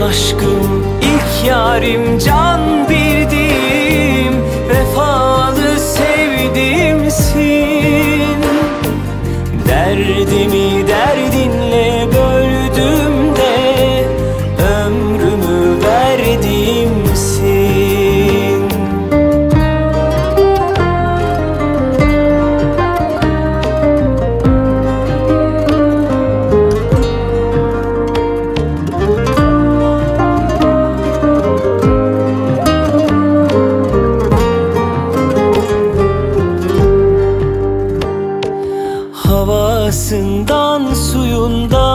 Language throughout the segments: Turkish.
Son aşkım ilk yarim can bildim Vefalı sevdiğimsin. Derdimi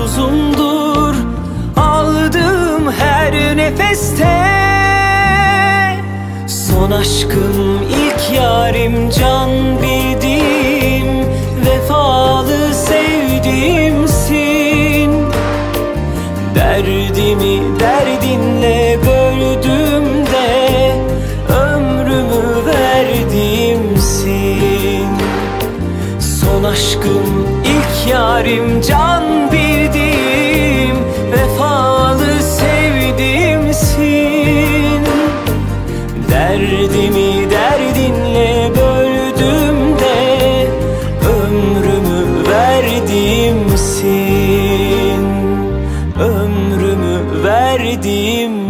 sonsuzumdur Aldığım her nefeste Son aşkım ilk yarim can bildiğim Vefalı sevdiğimsin Derdimi derdinle böldüm de Ömrümü verdiğimsin Son aşkım ilk yarim can bir verdim.